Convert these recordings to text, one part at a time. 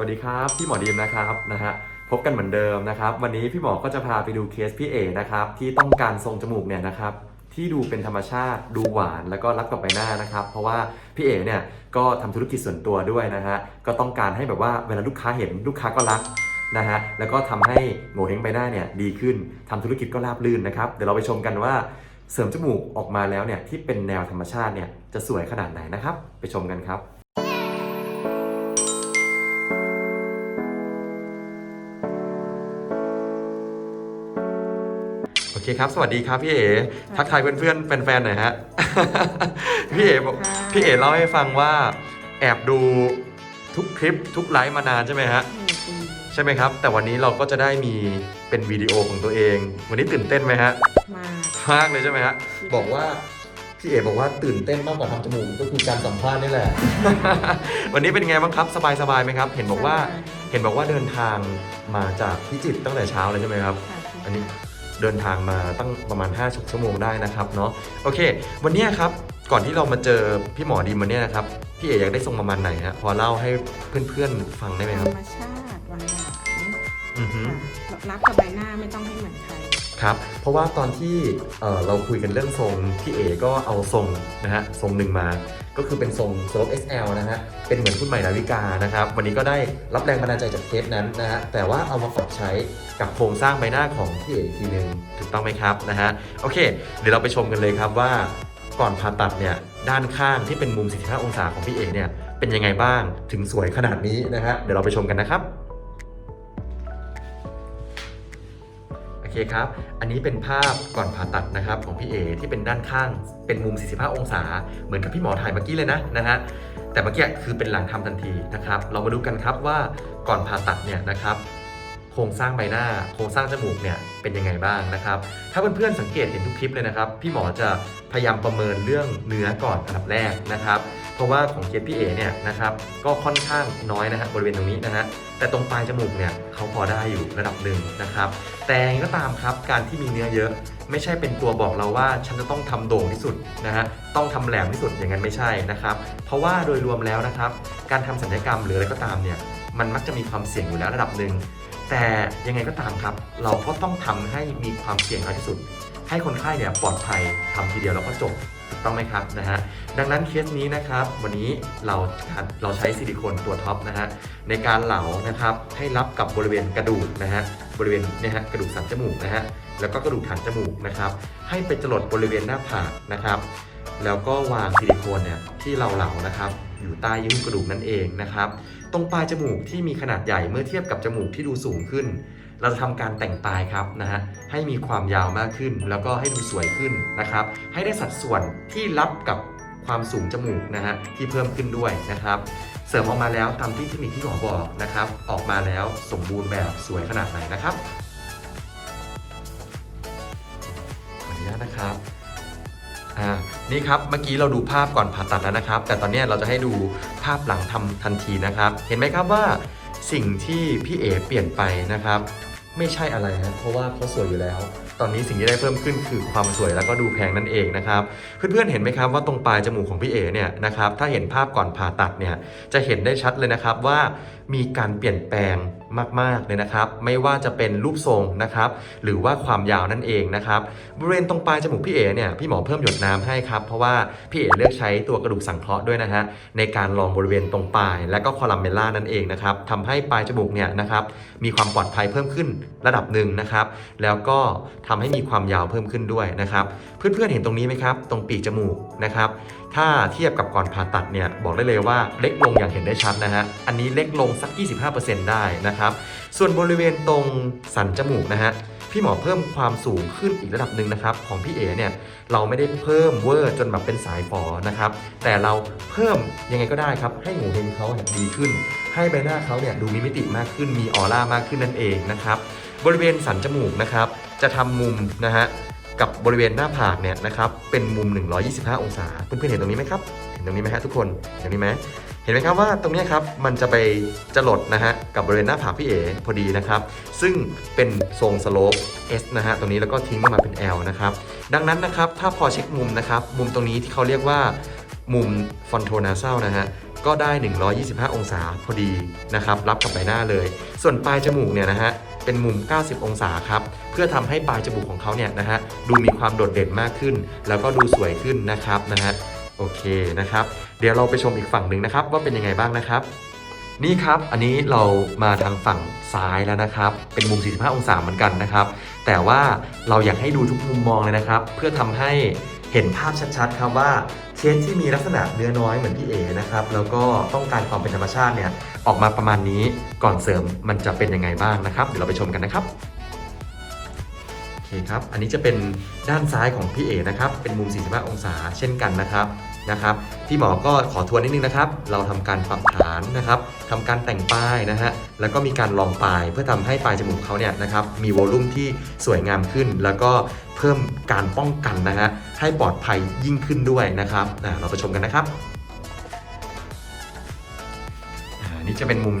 วัสดีครับพี่หมอดีมนะครับนะฮะพบกันเหมือนเดิมนะครับ วันนี้พี่หมอก็จะพาไปดูเคสพี่เอนะครับที่ต้องการทรงจมูกเนี่ยนะครับที่ดูเป็นธรรมชาติดูหวานแล้วก็รับกับใบหน้านะครับ เพราะว่าพี่เอเนี่ยก็ทำธุรกิจส่วนตัวด้วยนะฮะก็ต้องการให้แบบว่าเวลาลูกค้าเห็นลูกค้าก็รักนะฮะแล้วก็ทำให้โงเฮงใบหน้าเนี่ยดีขึ้นทำธุรกิจก็ราบรื่นนะครับเดี๋ยวเราไปชมกันว่าเสริมจมูกออกมาแล้วเนี่ยที่เป็นแนวธรรมชาติเนี่ยจะสวยขนาดไหนนะครับ ไปชมกันครับ เคครับ สวัสดีครับพี่เอ๋ทักทายเพื่อนๆแฟนๆหน่อยฮะ พี่เอ๋บอกค่ะพี่เอ๋เล่าให้ฟังว่าแอบดูทุกคลิปทุกไลฟ์มานานใช่ไหมฮะหนึ่งปีใช่ไหมครับ แต่วันนี้เราก็จะได้มีเป็นวิดีโอของตัวเอง วันนี้ตื่นเต้นไหมฮะ มากมากเลยใช่ไหมฮะ บอกว่าพี่เอ๋บอกว่าตื่นเต้นมากกว่าทำจมูกก็คือการสัมภาษณ์นี่แหละ วันนี้เป็นไงบ้างครับสบายๆไหมครับ เห็นบอกว่าเห็นบอกว่าเดินทางมาจากพิจิตรตั้งแต่เช้าเลยใช่ไหมครับค่ะอันนี้ เดินทางมาตั้งประมาณ 5 ชั่วโมงได้นะครับเนาะโอเค วันเนี้ยครับก่อนที่เรามาเจอพี่หมอดีมวันเนี้ยนะครับพี่เอ๋อยากได้ทรงประมาณไหนฮะพอเล่าให้เพื่อนๆฟังได้ไหมธครรับรมชาติหวานหวานอือฮึค่ะรับกับใบหน้าไม่ต้องให้เหมือนใคร ครับ เพราะว่าตอนที่เเราคุยกันเรื่องทรงพี่เอก็เอาทรงนะฮะทรงหนึ่งมา ก็คือเป็นทรงโซฟ SL นะฮะ เป็นเหมือนคุณใหม่ดาวิกานะครับ วันนี้ก็ได้รับแรงบันดาลใจจากเคสนั้นนะฮะ แต่ว่าเอามาปรับใช้กับโครงสร้างใบหน้าของพี่เออีกทีหนึ่งถูกต้องไหมครับนะฮะ โอเค เดี๋ยวเราไปชมกันเลยครับว่าก่อนผ่าตัดเนี่ยด้านข้างที่เป็นมุม 45 องศาของพี่เอ๋เนี่ยเป็นยังไงบ้างถึงสวยขนาดนี้นะฮะ เดี๋ยวเราไปชมกันนะครับ คครับ อันนี้เป็นภาพก่อนผ่าตัดนะครับของพี่เอที่เป็นด้านข้างเป็นมุม 45 องศา เหมือนกับพี่หมอถ่ายเมื่อกี้เลยนะนะฮะแต่เมื่อกี้คือเป็นหลังทำทันทีนะครับ เรามาดูกันครับว่าก่อนผ่าตัดเนี่ยนะครับโครงสร้างใบหน้าโครงสร้างจมูกเนี่ยเป็นยังไงบ้างนะครับ ถ้าเพื่อนๆสังเกตเห็นทุกคลิปเลยนะครับ พี่หมอจะพยายามประเมินเรื่องเนื้อก่อนอันดับแรกนะครับ เพราะว่าของเคสพี่เอเนี่ยนะครับก็ค่อนข้างน้อยนะฮะบริเวณตรงนี้นะฮะแต่ตรงปลายจมูกเนี่ยเขาพอได้อยู่ระดับหนึ่งนะครับแต่ยังไงก็ตามครับการที่มีเนื้อเยอะไม่ใช่เป็นตัวบอกเราว่าฉันจะต้องทำโด่งที่สุดนะฮะต้องทำแหลมที่สุดอย่างนั้นไม่ใช่นะครับเพราะว่าโดยรวมแล้วนะครับการทำศัลยกรรมหรืออะไรก็ตามเนี่ยมันมักจะมีความเสี่ยงอยู่แล้วระดับหนึ่งแต่ยังไงก็ตามครับ เราก็ต้องทำให้มีความเสี่ยงน้อยที่สุด ให้คนไข้เนี่ยปลอดภัยทำทีเดียวแล้วก็จบ ต้องไหมครับนะฮะดังนั้นเคสนี้นะครับ วันนี้เราเราใช้ซิลิโคนตัวท็อปนะฮะในการเหลานะครับให้รับกับบริเวณกระดูกนะฮะบริเวณเนี่ยฮะกระดูกสันจมูกนะฮะแล้วก็กระดูกฐานจมูกนะครับให้ไปจรดบริเวณหน้าผากนะครับแล้วก็วางซิลิโคนเนี่ยที่เราเหลานะครับอยู่ใต้ยื่อกระดูกนั่นเองนะครับ ตรงปลายจมูกที่มีขนาดใหญ่เมื่อเทียบกับจมูกที่ดูสูงขึ้น เราจะทำการแต่งปลายครับนะฮะให้มีความยาวมากขึ้น แล้วก็ให้ดูสวยขึ้นนะครับ ให้ได้สัดส่วนที่รับกับความสูงจมูกนะฮะที่เพิ่มขึ้นด้วยนะครับ เสริมออกมาแล้วตามที่เทคนิคที่หมอบอกนะครับ ออกมาแล้วสมบูรณ์แบบสวยขนาดไหนนะครับขออนุญาตนะครับอ่านี่ครับ เมื่อกี้เราดูภาพก่อนผ่าตัดแล้วนะครับ แต่ตอนนี้เราจะให้ดูภาพหลังทำทันทีนะครับ เห็นไหมครับว่าสิ่งที่พี่เอเปลี่ยนไปนะครับ ไม่ใช่อะไรนะเพราะว่าเขาสวยอยู่แล้ว ตอนนี้สิ่งที่ได้เพิ่มขึ้นคือความสวยแล้วก็ดูแพงนั่นเองนะครับ เพื่อนๆเห็นไหมครับว่าตรงปลายจมูกของพี่เอเนี่ยนะครับถ้าเห็นภาพก่อนผ่าตัดเนี่ยจะเห็นได้ชัดเลยนะครับว่ามีการเปลี่ยนแปลงมากๆเลยนะครับ ไม่ว่าจะเป็นรูปทรงนะครับหรือว่าความยาวนั่นเองนะครับบริเวณตรงปลายจมูกพี่เอ๋เนี่ยพี่หมอเพิ่มหยดน้ำให้ครับเพราะว่าพี่เอ๋เลือกใช้ตัวกระดูกสังเคราะห์ด้วยนะฮะในการรองบริเวณตรงปลาย และก็คอลัมเบลล่านั่นเองนะครับทำให้ปลายจมูกเนี่ยนะครับมีความปลอดภัยเพิ่มขึ้นระดับหนึ่งนะครับแล้วก็ทำให้มีความยาวเพิ่มขึ้นด้วยนะครับ เพื่อนๆเห็นตรงนี้ไหมครับ ตรงปีกจมูกนะครับ ถ้าเทียบกับก่อนผ่าตัดเนี่ยบอกได้เลยว่าเล็กลงอย่างเห็นได้ชัดนะฮะ อันนี้เล็กลงสัก 25%ได้นะครับ ส่วนบริเวณตรงสันจมูกนะฮะพี่หมอเพิ่มความสูงขึ้นอีกระดับหนึ่งนะครับ ของพี่เอเนี่ยเราไม่ได้เพิ่มเวอร์จนแบบเป็นสายฝอนะครับ แต่เราเพิ่มยังไงก็ได้ครับ ให้หูเฮงเขาเนี่ยดีขึ้น ให้ใบหน้าเขาเนี่ยดูมีมิติมากขึ้นมีออร่ามากขึ้นนั่นเองนะครับบริเวณสันจมูกนะครับ จะทำมุมนะฮะกับบริเวณหน้าผากเนี่ยนะครับเป็นมุม 125 องศาเพื่อนๆเห็นตรงนี้ไหมครับเห็นตรงนี้ไหมฮะทุกคนเห็นตรงนี้ไหมเห็นไหมครับว่าตรงนี้ครับมันจะไปจรดนะฮะกับบริเวณหน้าผากพี่เอพอดีนะครับซึ่งเป็นทรงสโลป S นะฮะตรงนี้แล้วก็ทิ้งลงมาเป็น L นะครับดังนั้นนะครับถ้าพอเช็คมุมนะครับมุมตรงนี้ที่เขาเรียกว่ามุมฟอนโทนาเซลนะฮะ ก็ได้ 125 องศาพอดีนะครับรับกับใบหน้าเลย ส่วนปลายจมูกเนี่ยนะฮะเป็นมุม 90 องศาครับเพื่อทำให้ปลายจมูกของเขาเนี่ยนะฮะดูมีความโดดเด่นมากขึ้น แล้วก็ดูสวยขึ้นนะครับนะฮะโอเคนะครับ เดี๋ยวเราไปชมอีกฝั่งหนึ่งนะครับ ว่าเป็นยังไงบ้างนะครับ นี่ครับอันนี้เรามาทางฝั่งซ้ายแล้วนะครับ เป็นมุม 45 องศาเหมือนกันนะครับ แต่ว่าเราอยากให้ดูทุกมุมมองเลยนะครับ เพื่อทำให้ เห็นภาพชัดๆครับว่าเคสที่มีลักษณะเนื้อน้อยเหมือนพี่เอนะครับแล้วก็ต้องการความเป็นธรรมชาติเนี่ยออกมาประมาณนี้ก่อนเสริมมันจะเป็นยังไงบ้างนะครับ เดี๋ยวเราไปชมกันนะครับโอเคครับ อันนี้จะเป็นด้านซ้ายของพี่เอนะครับเป็นมุม 45 องศาเช่นกันนะครับ นะครับพี่หมอก็ขอทวนนิดนึงนะครับ เราทำการปรับฐานนะครับทำการแต่งป้ายนะฮะ แล้วก็มีการลองปลายเพื่อทำให้ปลายจมูกเขาเนี่ยนะครับ มีวอลลุ่มที่สวยงามขึ้น แล้วก็เพิ่มการป้องกันนะฮะ ให้ปลอดภัยยิ่งขึ้นด้วยนะครับ เราไปชมกันนะครับอ่านี่จะเป็นมุม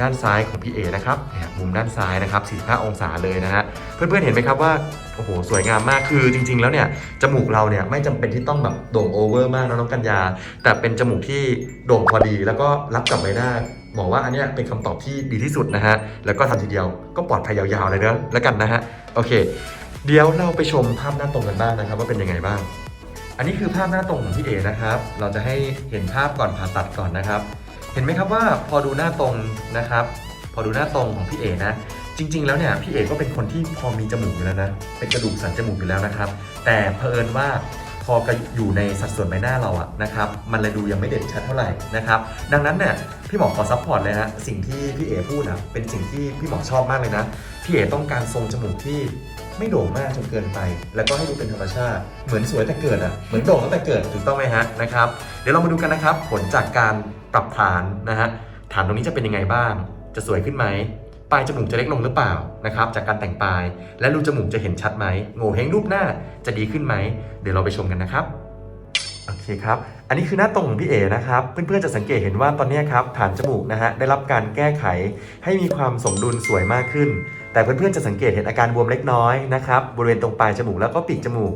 ด้านซ้ายของพี่เอนะครับเนี่ยมุมด้านซ้ายนะครับ45องศาเลยนะฮะเพื่อนๆเห็นไหมครับว่าโอ้โหสวยงามมากคือจริง ๆ แล้วเนี่ยจมูกเราเนี่ยไม่จำเป็นที่ต้องแบบโด่งโอเวอร์มากนะน้องกัญญา แต่เป็นจมูกที่โด่งพอดี แล้วก็รับกับใบหน้าบอกว่าอันนี้เป็นคำตอบที่ดีที่สุดนะฮะแล้วก็ทำทีเดียวก็ปลอดภัยยาวๆเลยเนอะแล้วกันนะฮะโอเค เดี๋ยวเราไปชมภาพหน้าตรงกันบ้างนะครับ ว่าเป็นยังไงบ้าง อันนี้คือภาพหน้าตรงของพี่เอนะครับ เราจะให้เห็นภาพก่อนผ่าตัดก่อนนะครับ เห็นไหมครับว่าพอดูหน้าตรงนะครับ พอดูหน้าตรงของพี่เอนะ จริง ๆ แล้วเนี่ยพี่เอก็เป็นคนที่พอมีจมูกอยู่แล้วนะ เป็นกระดูกสันจมูกอยู่แล้วนะครับ แต่เผอิญว่าพอกระอยู่ในสัดส่วนใบหน้าเราอะนะครับ มันเลยดูยังไม่เด่นชัดเท่าไหร่นะครับ ดังนั้นเนี่ยพี่หมอขอซัพพอร์ตเลยนะ สิ่งที่พี่เอพูดนะเป็นสิ่งที่พี่หมอชอบมากเลยนะ พี่เอต้องการทรงจมูกที่ ไม่โด่งมากจนเกินไป แล้วก็ให้ดูเป็นธรรมชาติ เหมือนสวยแต่เกิดอะ เหมือนโด่งตั้งแต่เกิดถูกต้องไหมฮะนะครับ เดี๋ยวเรามาดูกันนะครับ ผลจากการปรับฐานนะฮะ ฐานตรงนี้จะเป็นยังไงบ้าง จะสวยขึ้นไหม ปลายจมูกจะเล็กลงหรือเปล่านะครับ จากการแต่งปลาย และรูจมูกจะเห็นชัดไหมโง่เฮงรูปหน้าจะดีขึ้นไหม เดี๋ยวเราไปชมกันนะครับโอเคครับ อันนี้คือหน้าตรงของพี่เอนะครับ เพื่อนๆจะสังเกตเห็นว่าตอนนี้ครับฐานจมูกนะฮะได้รับการแก้ไขให้มีความสมดุลสวยมากขึ้น แต่เพื่อนๆจะสังเกตเห็นอาการบวมเล็กน้อยนะครับบริเวณตรงปลายจมูกแล้วก็ปีกจมูก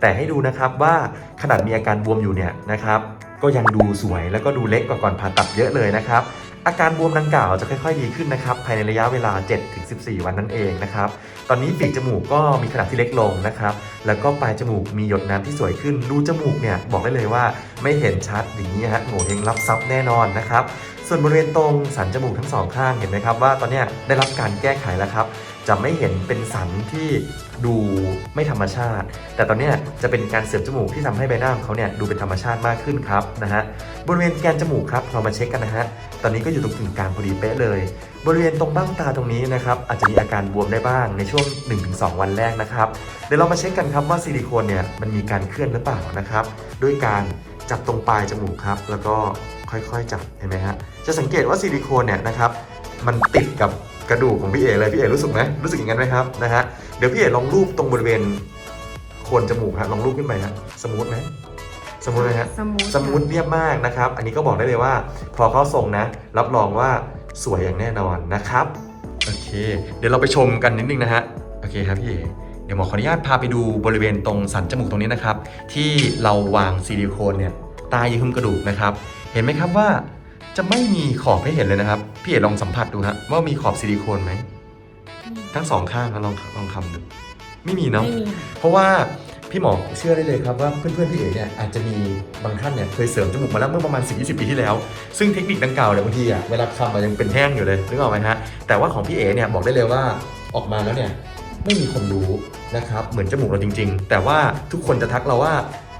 แต่ให้ดูนะครับว่าขนาดมีอาการบวมอยู่เนี่ยนะครับก็ยังดูสวยแล้วก็ดูเล็กกว่าก่อนผ่าตัดเยอะเลยนะครับอาการบวมดังกล่าวจะค่อยๆดีขึ้นนะครับภายในระยะเวลา 7-14 วันนั่นเองนะครับตอนนี้ปีกจมูกก็มีขนาดที่เล็กลงนะครับแล้วก็ปลายจมูกมีหยดน้ำที่สวยขึ้นรูจมูกเนี่ยบอกได้เลยว่าไม่เห็นชัดอย่างนี้ฮะโง่เฮงรับซับแน่นอนนะครับ ส่วนบริเวณตรงสันจมูกทั้งสองข้างเห็นไหมครับว่าตอนนี้ได้รับการแก้ไขแล้วครับ จะไม่เห็นเป็นสันที่ดูไม่ธรรมชาติ แต่ตอนนี้จะเป็นการเสริมจมูกที่ทำให้ใบหน้าของเขาเนี่ยดูเป็นธรรมชาติมากขึ้นครับนะฮะบริเวณแกนจมูกครับเรามาเช็คกันนะฮะตอนนี้ก็อยู่ตรงกึ่งกลางพอดีเป๊ะเลย บริเวณตรงบ้างตาตรงนี้นะครับอาจจะมีอาการบวมได้บ้างในช่วง 1-2 วันแรกนะครับเดี๋ยวเรามาเช็คกันครับว่าซิลิโคนเนี่ยมันมีการเคลื่อนหรือเปล่านะครับด้วยการจับตรงปลายจมูกครับ แล้วก็ ค่อยๆ จับเห็นไหมฮะจะสังเกตว่าซิลิโคนเนี่ยนะครับมันติดกับกระดูกของพี่เอเลยพี่เอรู้สึกไหมรู้สึกอย่างนั้นไหมครับนะฮะเดี๋ยวพี่เอลองรูปตรงบริเวณโคนจมูกฮะลองรูปขึ้นไปฮะสมูทไหมสมูทไหมฮะสมูทสมูทเรียบมากนะครับ อันนี้ก็บอกได้เลยว่า พอเข้าทรงนะ รับรองว่าสวยอย่างแน่นอนนะครับโอเค เดี๋ยวเราไปชมกันนิดนึงนะฮะโอเคครับพี่เอเดี๋ยวหมอขออนุญาตพาไปดูบริเวณตรงสันจมูกตรงนี้นะครับ ที่เราวางซิลิโคนเนี่ยใต้ยื่หุ้มกระดูกนะครับ เห็นไหมครับว่าจะไม่มีขอบให้เห็นเลยนะครับ พี่เอลองสัมผัสดูฮะว่ามีขอบซิลิโคนไหม ทั้งสองข้างนะลองลองคำดูไม่มีเนาะไม่มีค่ะเพราะว่าพี่หมอเชื่อได้เลยครับว่าเพื่อนๆพี่เอ๋เนี่ยอาจจะมีบางท่านเนี่ยเคยเสริมจมูกมาแล้วเมื่อประมาณ 10-20 ปีที่แล้ว ซึ่งเทคนิคดังกล่าวเนี่ยบางทีอะเวลาทำมันยังเป็นแห้งอยู่เลยนึกออกไหมฮะแต่ว่าของพี่เอ๋เนี่ยบอกได้เลยว่าออกมาแล้วเนี่ยไม่มีคนรู้นะครับเหมือนจมูกเราจริง ๆ แต่ว่าทุกคนจะทักเราว่า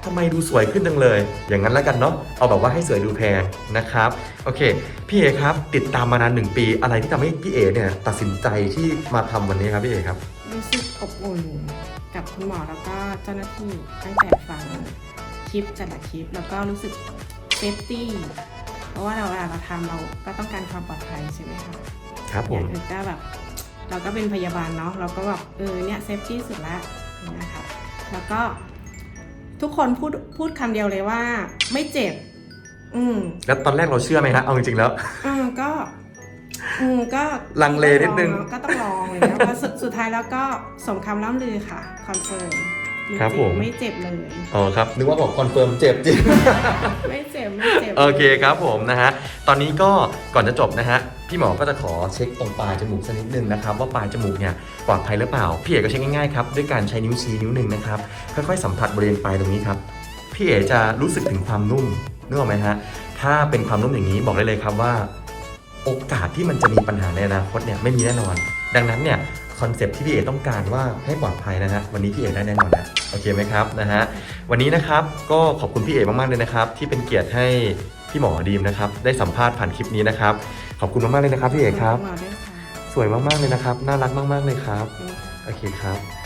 ทำไมดูสวยขึ้นจังเลย อย่างนั้นแล้วกันเนาะ เอาแบบว่าให้สวยดูแพงนะครับ โอเค พี่เอ๋ครับ ติดตามมานานหนึ่งปี อะไรที่ทำให้พี่เอ๋เนี่ยตัดสินใจที่มาทำวันนี้ครับพี่เอ๋ครับ รู้สึกอบอุ่นกับคุณหมอแล้วก็เจ้าหน้าที่ตั้งแต่ฟังคลิปแต่ละคลิป แล้วก็รู้สึกเซฟตี้เพราะว่าเราเวลาเราทำเราก็ต้องการความปลอดภัยใช่ไหมคะครับผอมย่างอื่นก็แบบเราก็เป็นพยาบาลเนาะเราก็แบบเออเนี่ยเซฟตี้สุดละอย่างเนะคะแล้วก็ ทุกคนพูดพูดคำเดียวเลยว่า ไม่เจ็บ อืม แล้วตอนแรกเราเชื่อไหมฮะเอาจริงๆแล้ว อืมก็ อืมก็ลังเลนิดนึง ก็ต้องลองเลยนะว่าสุดสุดท้ายแล้วก็สมคำล่ำลือค่ะคอนเฟิร์ม ครับจงผม ไม่เจ็บเลย อ๋อครับ นึกว่าบอกคอนเฟิร์มเจ็บจริง ไม่เจ็บ ไม่เจ็บโอเคครับผมนะฮะ ตอนนี้ก็ก่อนจะจบนะฮะ พี่หมอก็จะขอเช็คตรงปลายจมูกสักนิดนึงนะครับ ว่าปลายจมูกเนี่ยปลอดภัยหรือเปล่า พี่เอกก็เช็คง่ายๆครับด้วยการใช้นิ้วชี้นิ้วหนึ่งนะครับค่อยๆสัมผัสบริเวณปลายตรงนี้ครับพี่เอกจะรู้สึกถึงความนุ่มนึกออกไหมฮะถ้าเป็นความนุ่มอย่างนี้บอกได้เลยครับว่า โอกาสที่มันจะมีปัญหาในอนาคตเนี่ยไม่มีแน่นอน ดังนั้นเนี่ย คอนเซปต์ที่พี่เอกต้องการว่าให้ปลอดภัยนะฮะวันนี้พี่เอกได้แน่นอนนะโอเคไหมครับนะฮะวันนี้นะครับก็ขอบคุณพี่เอกมากๆเลยนะครับ ที่เป็นเกียรติให้พี่หมอดีมนะครับได้สัมภาษณ์ผ่านคลิปนี้นะครับ ขอบคุณมากๆเลยนะครับพี่เอกครับหมอด้วยค่ะ สวยมากๆเลยนะครับ น่ารักมากๆเลยครับขอบคุณค่ะโอเคครับ